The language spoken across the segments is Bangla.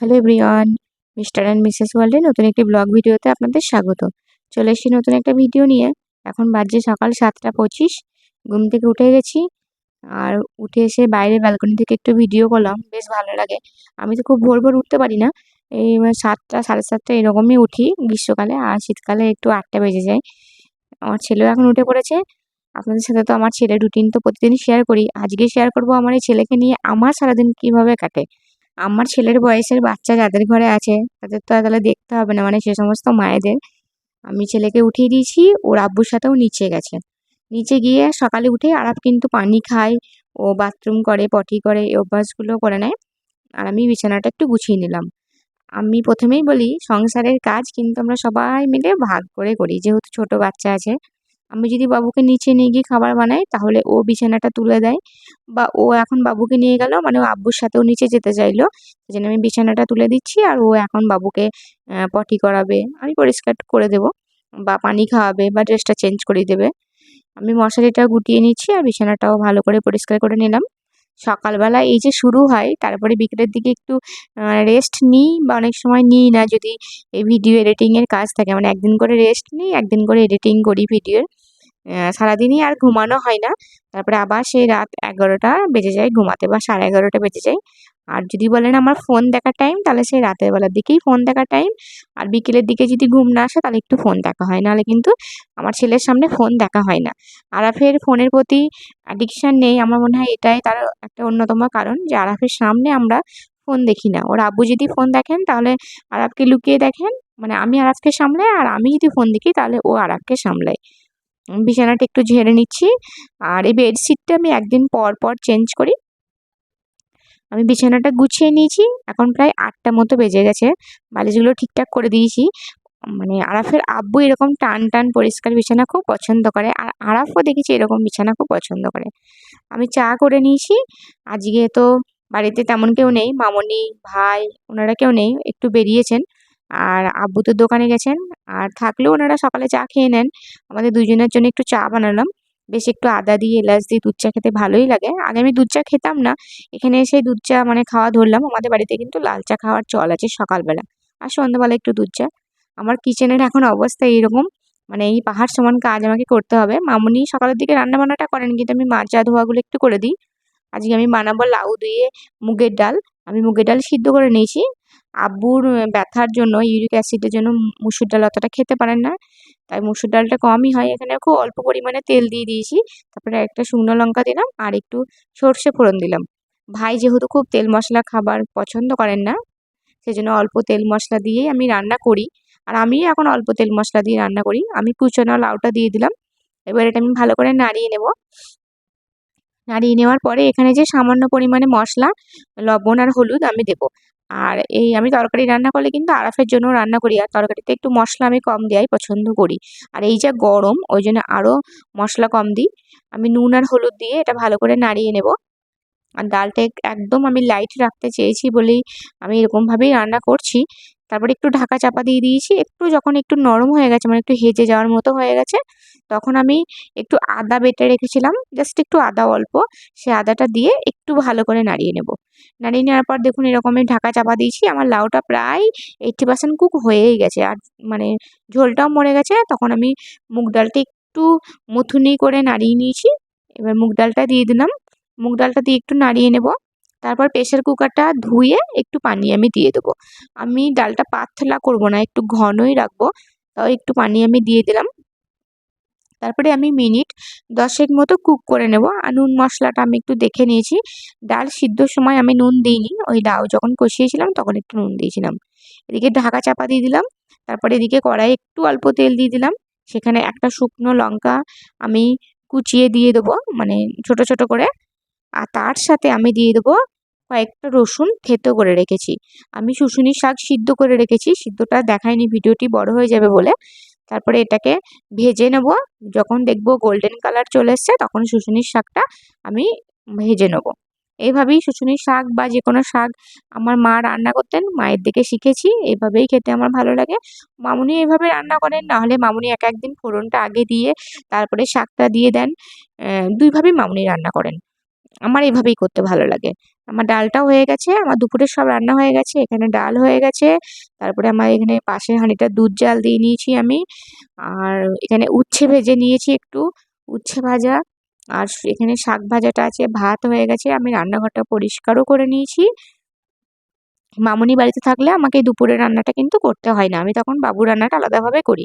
Hello everyone mister and missus ওয়ার্ল্ডে নতুন একটি ব্লগ ভিডিওতে আপনাদের স্বাগত। চলে এসেছি নতুন একটা ভিডিও নিয়ে। এখন বাজছে সকাল সাতটা পঁচিশ, ঘুম থেকে উঠে গেছি। আর উঠে এসে বাইরে ব্যালকনি থেকে একটু ভিডিও করলাম, বেশ ভালো লাগে। আমি তো খুব ভোর ভোর উঠতে পারি না। এই মানে সাতটা, সাড়ে সাতটা এরকমই উঠি গ্রীষ্মকালে। আর শীতকালে একটু আটটা বেজে যায়। আমার ছেলেও এখন উঠে পড়েছে। আপনাদের সাথে তো আমার ছেলের রুটিন তো প্রতিদিনই শেয়ার করি। আজকে শেয়ার করব আমার এই ছেলেকে নিয়ে। আমার সারাদিন কীভাবে কাটে? আমার ছেলের বয়সের বাচ্চা যাদের ঘরে আছে, তাদের তো আর তাহলে দেখতে হবে না মানে সে সমস্ত মায়েদের। আমি ছেলেকে উঠিয়ে দিয়েছি, ওর আব্বুর সাথেও নিচে গেছে। নিচে গিয়ে সকালে উঠে আরাপ কিন্তু পানি খায়, ও বাথরুম করে, পটি করে, এই অভ্যাসগুলো করে নেয়। আর আমি বিছানাটা একটু গুছিয়ে নিলাম। আমি প্রথমেই বলি, সংসারের কাজ কিন্তু আমরা সবাই মিলে ভাগ করে করি, যেহেতু ছোট বাচ্চা আছে। আমি যদি বাবুকে নিচে নিয়ে গিয়ে খাবার বানাই, তাহলে ও বিছানাটা তুলে দেয়। বা ও এখন বাবুকে নিয়ে গেল মানে ও আব্বুর সাথেও নিচে যেতে চাইলো। সেই জন্য আমি বিছানাটা তুলে দিচ্ছি আর ও এখন বাবুকে পটি করাবে। আমি পরিষ্কার করে দেব। বা পানি খাওয়াবে বা ড্রেসটা চেঞ্জ করে দেবে। আমি মশারিটা গুটিয়ে নিচ্ছি আর বিছানাটাও ভালো করে পরিষ্কার করে নিলাম। সকালবেলা এই যে শুরু হয়, তারপরে বিকেলের দিকে একটু রেস্ট নিই বা অনেক সময় নিই না যদি এই ভিডিও এডিটিংয়ের কাজ থাকে। মানে একদিন করে রেস্ট নিই, একদিন করে এডিটিং করি ভিডিওর সারাদিনই আর ঘুমানো হয় না। তারপরে আবার সেই রাত এগারোটা বেজে যায়, ঘুমাতে বা সাড়ে এগারোটা বেজে যায়। আর যদি বলেন আমার ফোন দেখার টাইম তাহলে সেই রাতের বেলার দিকেই ফোন দেখার টাইম আর বিকেলের দিকে যদি ঘুম না আসে, তাহলে একটু ফোন দেখা হয়। নাহলে কিন্তু আমার ছেলের সামনে ফোন দেখা হয় না। আরাফের ফোনের প্রতি অ্যাডিকশান নেই। আমার মনে হয় এটাই তার একটা অন্যতম কারণ যে আরাফের সামনে আমরা ফোন দেখি না। ওর আব্বু যদি ফোন দেখেন, তাহলে আরাফকে লুকিয়ে দেখেন। মানে আমি আরাফকে সামলাই আর আমি যদি ফোন দেখি, তাহলে ও আরাফকে সামলায় বিছানাটা একটু ঝেড়ে নিচ্ছি। আর এই বেডশিটটা আমি একদিন পর পর চেঞ্জ করি। আমি বিছানাটা গুছিয়ে নিয়েছি। এখন প্রায় আটটা মতো বেজে গেছে। বালিশগুলো ঠিকঠাক করে দিয়েছি। মানে আরাফের আব্বু এরকম টান টান পরিষ্কার বিছানা খুব পছন্দ করে। আর আরাফও দেখেছি এরকম বিছানা খুব পছন্দ করে। আমি চা করে নিয়েছি। আজকে তো বাড়িতে তেমন কেউ নেই। মামনি, ভাই, ওনারা কেউ নেই। একটু বেরিয়েছেন। আর আব্বু তো দোকানে গেছেন। আর থাকলেও ওনারা সকালে চা খেয়ে নেন। আমাদের দুজনের জন্য একটু চা বানালাম। বেশ একটু আদা দিয়ে এলাচ দিয়ে দুধ চা খেতে ভালোই লাগে। আগে আমি দুধ চা খেতাম না। এখানে এসে দুধ চা মানে খাওয়া ধরলাম। আমাদের বাড়িতে কিন্তু লাল চা খাওয়ার চল আছে সকালবেলা। আর সন্ধ্যাবেলা একটু দুধ চা। আমার কিচেনের এখন অবস্থা এইরকম। মানে এই পাহাড় সমান কাজ আমাকে করতে হবে। মামুনি সকালের দিকে রান্না বান্নাটা করেন, কিন্তু আমি মাছ চা ধোয়াগুলো একটু করে দিই। আজকে আমি বানাবো লাউ দিয়ে মুগের ডাল। আমি মুগের ডাল সিদ্ধ করে নিয়েছি। আব্বুর ব্যথার জন্য, ইউরিক অ্যাসিডের জন্য মুসুর ডাল অতটা খেতে পারেন না। তাই মুসুর ডালটা কমই হয়। এখানে খুব অল্প পরিমাণে তেল দিয়ে দিয়েছি। তারপরে একটা শুকনো লঙ্কা দিলাম আর একটু সর্ষে ফোড়ন দিলাম। ভাই যেহেতু খুব তেল মশলা খাবার পছন্দ করেন না, সেজন্য অল্প তেল মশলা দিয়েই আমি রান্না করি। আর আমি এখন অল্প তেল মশলা দিয়ে রান্না করি। আমি কুচনো লাউটা দিয়ে দিলাম। এবার এটা আমি ভালো করে নাড়িয়ে নেব। নাড়িয়ে নেওয়ার পরে এখানে যে সামান্য পরিমাণে মশলা, লবণ আর হলুদ আমি দেবো। আর এই আমি তরকারি রান্না করলে কিন্তু আরাফের জন্য রান্না করি। আর তরকারিতে একটু মশলা আমি কম দেওয়াই পছন্দ করি। আর এই যা গরম, ওই জন্য আরও মশলা কম দিই। আমি নুন আর হলুদ দিয়ে এটা ভালো করে নাড়িয়ে নেব। আর ডালটা একদম আমি লাইট রাখতে চেয়েছি বলেই আমি এরকমভাবেই রান্না করছি। তারপরে একটু ঢাকা চাপা দিয়ে দিয়েছি। একটু যখন একটু নরম হয়ে গেছে মানে একটু হেজে যাওয়ার মতো হয়ে গেছে, তখন আমি একটু আদা বেটে রেখেছিলাম। জাস্ট একটু আদা অল্প, সে আদাটা দিয়ে একটু ভালো করে নাড়িয়ে নেব। নাড়িয়ে নেওয়ার পর দেখুন এরকম আমি ঢাকা চাপা দিয়েছি, আমার লাউটা প্রায় এইটটি পার্সেন্ট কুক হয়েই গেছে। আর মানে ঝোলটাও মরে গেছে, তখন আমি মুগ ডালটা একটু মুথুনি করে নাড়িয়ে নিয়েছি। এবার মুগ ডালটা দিয়ে দিলাম। মুগ ডালটা দিয়ে একটু নাড়িয়ে নেব। তারপর প্রেশার কুকারটা ধুয়ে একটু পানি আমি দিয়ে দেবো। আমি ডালটা পাতলা করব না, একটু ঘনই রাখব। তাও একটু পানি আমি দিয়ে দিলাম। তারপরে আমি মিনিট দশেক মতো কুক করে নেব। আর নুন মশলাটা আমি একটু দেখে নিয়েছি। ডাল সিদ্ধর সময় আমি নুন দিইনি। ওই ডাউ যখন কষিয়েছিলাম তখন একটু নুন দিয়েছিলাম। এদিকে ঢাকা চাপা দিয়ে দিলাম। তারপরে এদিকে কড়াই একটু অল্প তেল দিয়ে দিলাম। সেখানে একটা শুকনো লঙ্কা আমি কুচিয়ে দিয়ে দেবো। মানে ছোট ছোট করে। আর তার সাথে আমি দিয়ে দেবো কয়েকটা রসুন থেতো করে রেখেছি। আমি শুশুনি শাক সিদ্ধ করে রেখেছি। সিদ্ধটা দেখায়নি, ভিডিওটি বড় হয়ে যাবে বলে। তারপরে এটাকে ভেজে নেব। যখন দেখব গোল্ডেন কালার চলে এসছে, তখন শুশুনির শাকটা আমি ভেজে নেব। এইভাবেই শুশুনির শাক বা যে কোনো শাক আমার মা রান্না করতেন, মায়ের দিকে শিখেছি। এইভাবেই খেতে আমার ভালো লাগে। মামুনি এইভাবে রান্না করেন নাহলে মামুনি এক একদিন ফোড়নটা আগে দিয়ে, তারপরে শাকটা দিয়ে দেন। দুইভাবেই মামুনি রান্না করেন। আমার এভাবেই করতে ভালো লাগে। আমার ডালটাও হয়ে গেছে, আমার দুপুরের সব রান্না হয়ে গেছে, এখানে ডাল হয়ে গেছে, তারপরে আমার এখানে পাশের হাঁড়িটা দুধ জাল দিয়ে নিয়েছি আমি, আর এখানে উচ্ছে ভেজে নিয়েছি একটু, উচ্ছে ভাজা, আর এখানে শাক ভাজাটা আছে, ভাত হয়ে গেছে, আমি রান্নাঘরটা পরিষ্কারও করে নিয়েছি। মামুনি বাড়িতে থাকলে আমাকে দুপুরের রান্নাটা কিন্তু করতে হয় না, আমি তখন বাবু রান্নাটা আলাদাভাবে করি।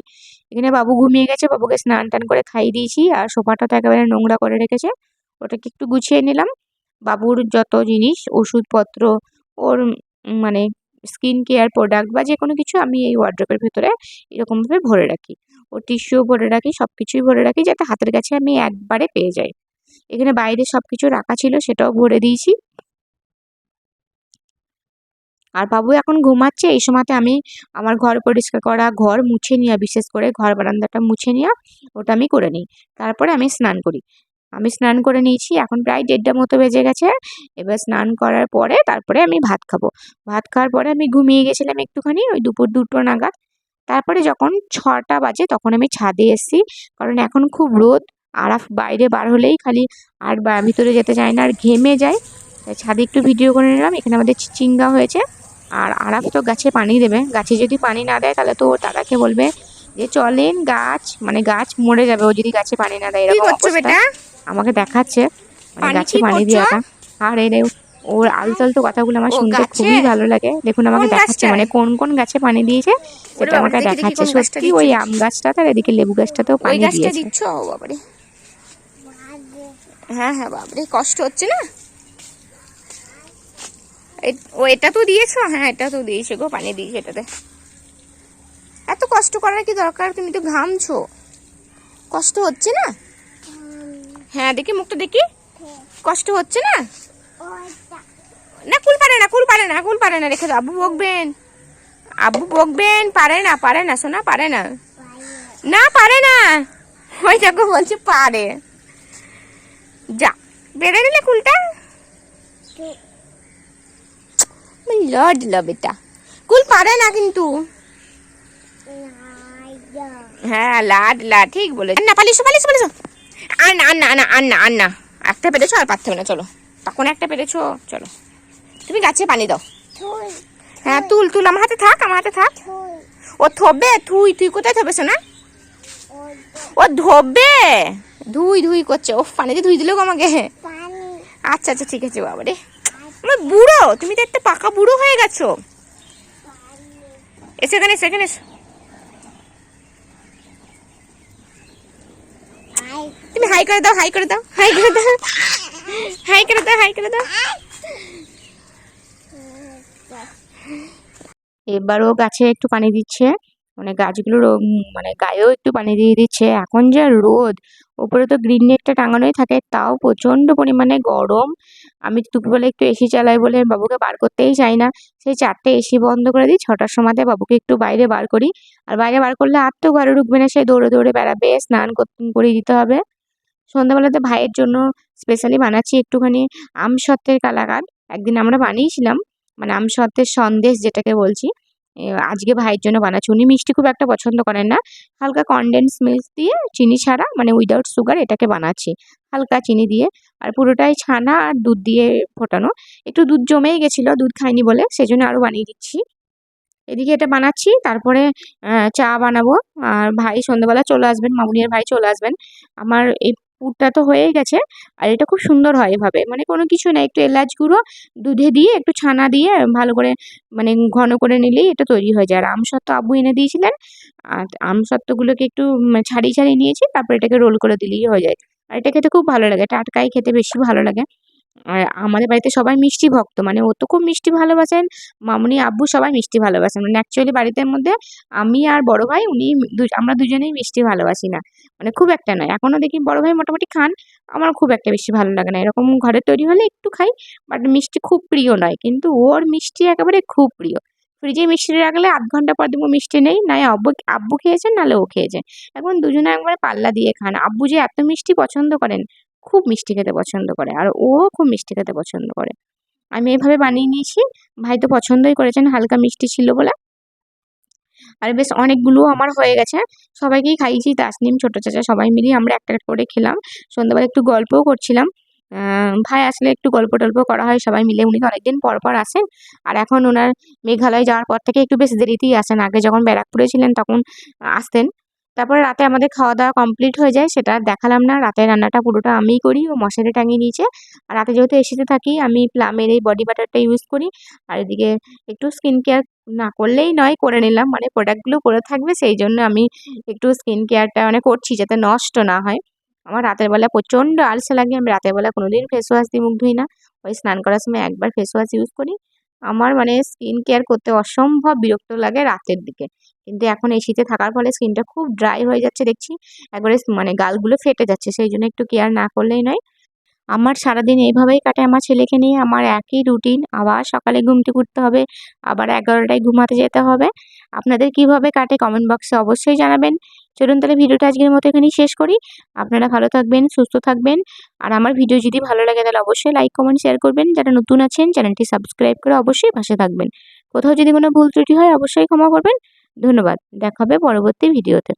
এখানে বাবু ঘুমিয়ে গেছে, বাবুকে স্নান টান করে খাইয়ে দিয়েছি, আর সোফাটা তো একেবারে নোংরা করে রেখেছে ওটাকে একটু গুছিয়ে নিলাম। বাবুর যত জিনিস, ওষুধপত্র, ওর মানে স্কিন কেয়ার প্রোডাক্ট বা যে কোনো কিছু আমি এই ওয়ার্ড্রপের ভেতরে এরকমভাবে ভরে রাখি। ওর টিস্যুও ভরে রাখি সব কিছুই ভরে রাখি যাতে হাতের কাছে আমি একবারে পেয়ে যাই। এখানে বাইরে সব কিছু রাখা ছিল সেটাও ভরে দিয়েছি। আর বাবু এখন ঘুমাচ্ছে, এই সময়তে আমি আমার ঘর পরিষ্কার করা, ঘর মুছে নেওয়া বিশেষ করে ঘর বারান্দাটা মুছে নেওয়া ওটা আমি করে নিই। তারপরে আমি স্নান করি। আমি স্নান করে নিয়েছি এখন প্রায় দেড়টা মতো বেজে গেছে। এবার স্নান করার পরে তারপরে আমি ভাত খাব। ভাত খাওয়ার পরে আমি ঘুমিয়ে গেছিলাম একটুখানি ওই দুপুর দুটো নাগাদ। তারপরে যখন ছটা বাজে তখন আমি ছাদে এসেছি কারণ এখন খুব রোদ আর বাইরে বার হলেই খালি আর ভিতরে যেতে চায় না আর ঘেমে যায় তাই ছাদে একটু ভিডিও করে নিলাম এখানে আমাদের চিচিঙ্গা হয়েছে। আর আরাফ তো গাছে পানি দেবে গাছে যদি পানি না দেয় তাহলে তো ও দাদাকে বলবে যে চলেন গাছ মানে গাছ মরে যাবে ও যদি গাছে পানি না দেয় এরকম অবস্থা। আমাকে দেখাচ্ছে মানে গাছে পানি? দেওয়াটা। আর এই ওর আলতালতো কথাগুলো আমার শুনতে? খুবই ভালো লাগে। দেখুন আমাকে দেখাচ্ছে মানে কোন কোন গাছে পানি দিয়েছে সেটা আমাকে দেখি, দেখি দেখাচ্ছে। সত্যি ওই আম গাছটাতে আর এদিকে লেবু গাছটাতেও পানি দিয়েছে। হ্যাঁ হ্যাঁ বাবরে কষ্ট হচ্ছে না? ও এটা তো দিয়েছ? হ্যাঁ এটা তো দিয়েছ গো পানি দিয়েছ এটাতে। এত কষ্ট করার কি দরকার? তুমি তো ঘামছো। কষ্ট হচ্ছে না? হ্যাঁ দেখি মুখটা দেখি। কষ্ট হচ্ছে না? না কুল পারে না কুল পারে না কুল পারে না রেখে দাও। আব্বু বকবেন। আব্বু বকবেন পারে না পারে না সোনা পারে না। না পারে না। ওই দেখো বলছে পারে। যা বেড়ে নিলে কুলটা। লড বেটা কুল পারে না কিন্তু। হ্যাঁ লাড লা ঠিক বলে না পালিস পালিস পালিস আর না আর না না আর না আর না। একটা পেরেছ আর পারতে হবে না চলো। তখন একটা পেরেছ চলো। তুমি গাছে পানি দাও। হ্যাঁ তুল তুল আমার হাতে থাক আমার হাতে থাক। ও থবে তুই তুই কোথায় থবে শোনা ও ধোবে। ধুই ধুই করছে। ও পানিতে ধুই দিলেও আমাকে। আচ্ছা আচ্ছা ঠিক আছে বাবা রে আমার বুড়ো তুমি তো একটা পাকা বুড়ো হয়ে গেছো। এসে এখানে এসে এখানে এসো। তুমি হাই করে দাও, হাই করে দাও, হাই করে দাও। হাই করে দাও, হাই করে দাও। এবারও গাছে একটু পানি দিচ্ছে। মানে গাছগুলোর মানে গায়েও একটু পানি দিয়ে দিচ্ছে। এখন যা রোদ, ওপরে তো গ্রিন নেটটা টাঙানোই থাকে, তাও প্রচণ্ড পরিমাণে গরম। আমি দুপুরবেলা একটু এসি চালাই বলে বাবুকে বার করতেই চাই না। সেই চারটে এসি বন্ধ করে দিই, ছটার সময়তে বাবুকে একটু বাইরে বার করি। আর বাইরে বার করলে আর তো ঘরে ঢুকবে না, সে দৌড়ে দৌড়ে বেড়াবে, স্নান করতে করে দিতে হবে। সন্ধ্যাবেলাতে ভাইয়ের জন্য স্পেশালি বানাচ্ছি একটুখানি আম সত্ত্বের কালাকাঁদ। একদিন আমরা বানিয়েছিলাম মানে আম সত্ত্বের সন্দেশ যেটাকে বলছি। আজকে ভাইয়ের জন্য বানাচ্ছি। উনি মিষ্টি খুব একটা পছন্দ করেন না। হালকা কনডেন্স মিল্ক দিয়ে চিনি ছাড়া মানে উইদাউট সুগার এটাকে বানাচ্ছি। হালকা চিনি দিয়ে, আর পুরোটাই ছানা আর দুধ দিয়ে ফোটানো। একটু দুধ জমেই গেছিল, দুধ খাইনি বলে, সেজন্য আরও বানিয়ে দিচ্ছি। এদিকে এটা বানাচ্ছি, তারপরে চা বানাবো। আর ভাই সন্ধ্যেবেলা চলে আসবেন, মামুনিয়ার ভাই চলে আসবেন। আমার এই পুরটা তো হয়েই গেছে, আর এটা খুব সুন্দর হয় এভাবে। মানে কোনো কিছু না একটু এলাচ গুঁড়ো, দুধে দিয়ে, একটু ছানা দিয়ে, ভালো করে মানে ঘন করে নিলেই এটা তৈরি হয়ে যায়। আর আমসত্ত্ব আব্বু এনে দিয়েছিলেন, আর আমসত্ত্বগুলোকে একটু ছাড়িয়ে ছাড়িয়ে নিয়েছি, তারপর এটাকে রোল করে দিলেই হয়ে যায়। আর এটা খেতে খুব ভালো লাগে, টাটকাই খেতে বেশি ভালো লাগে। আর আমাদের বাড়িতে সবাই মিষ্টি ভক্ত মানে ও তো খুব মিষ্টি ভালোবাসেন, মামুনি, আব্বু সবাই মিষ্টি ভালোবাসেন। মানে অ্যাকচুয়ালি বাড়িতে মধ্যে আমি আর বড় ভাই, উনি আমরা দুজনেই মিষ্টি ভালোবাসি না। মানে খুব একটা নয় এখনও দেখি বড় ভাই মোটামুটি খান, আমার খুব একটা বেশি ভালো লাগে না। এরকম ঘরে তৈরি হলে একটু খাই বাট মিষ্টি খুব প্রিয় নয়, কিন্তু ওর মিষ্টি একেবারে খুব প্রিয়। ফ্রিজে মিষ্টি রাখলে আধ ঘণ্টা পর দেখব মিষ্টি নেই। নয় আব্বু আব্বু খেয়েছেন নাহলে ও খেয়েছে এখন দুজনে একবারে পাল্লা দিয়ে খান। আব্বু যে এত মিষ্টি পছন্দ করেন, খুব মিষ্টি খেতে পছন্দ করে। আর ও খুব মিষ্টি খেতে পছন্দ করে। আমি এভাবে বানিয়ে নিয়েছি। ভাই তো পছন্দই করেছেন, হালকা মিষ্টি ছিল বলে। আর বেশ অনেকগুলো আমার হয়ে গেছে। সবাইকেই খাইয়েছি, তাসনিম, ছোটো চাচা, সবাই মিলিয়ে আমরা একটা করে খেলাম। সন্ধ্যাবেলা একটু গল্পও করছিলাম। ভাই আসলে একটু গল্প টল্প করা হয়, সবাই মিলে। উনি অনেকদিন পর পর আসেন। আর এখন ওনার মেঘালয় যাওয়ার পর থেকে একটু বেশ দেরিতেই আসেন। আগে যখন ব্যারাকপুরে ছিলেন তখন আসতেন। তারপরে রাতে আমাদের খাওয়া দাওয়া কমপ্লিট হয়ে যায়, সেটা দেখালাম না। রাতে রান্নাটা পুরোটা আমিই করি, ও মশারি টাঙিয়ে নিয়েছে। আর রাতে যেহেতু এসিতে থাকি, আমি প্লামের এই বডি বাটারটা ইউজ করি। আর এদিকে একটু স্কিন কেয়ার না করলেই নয়, করে নিলাম। মানে প্রোডাক্টগুলো করে থাকবে, সেই জন্য আমি একটু স্কিন কেয়ারটা মানে করছি, যাতে নষ্ট না হয়। আমার রাতের বেলা প্রচণ্ড আলসে লাগে, আমি রাতের বেলা কোনোদিন ফেস ওয়াশ দিয়ে মুখ ধুই না। ওই স্নান করার সময় একবার ফেস ওয়াশ ইউজ করি। আমার মানে স্কিন কেয়ার করতে অসম্ভব বিরক্ত লাগে রাতের দিকে। কিন্তু এখন এসিতে থাকার ফলে স্কিনটা খুব ড্রাই হয়ে যাচ্ছে দেখছি। একবারে মানে গালগুলো ফেটে যাচ্ছে, সেই জন্য একটু কেয়ার না করলেই নয়। আমার সারাদিন এইভাবেই কাটে আমার ছেলেকে নিয়ে। আমার একই রুটিন আবার সকালে ঘুম থেকে উঠতে হবে, আবার এগারোটায় ঘুমাতে যেতে হবে। আপনাদের কীভাবে কাটে কমেন্ট বক্সে অবশ্যই জানাবেন। চলুন তাহলে ভিডিওটা আজকের মতো এখানেই শেষ করি। আপনারা ভালো থাকবেন, সুস্থ থাকবেন। আর আমার ভিডিও যদি ভালো লাগে তাহলে অবশ্যই লাইক কমেন্ট শেয়ার করবেন। যারা নতুন আছেন চ্যানেলটি সাবস্ক্রাইব করে অবশ্যই পাশে থাকবেন। কোথাও যদি কোনো ভুল ত্রুটি হয়, অবশ্যই ক্ষমা করবেন। ধন্যবাদ। দেখা হবে পরবর্তী ভিডিওতে।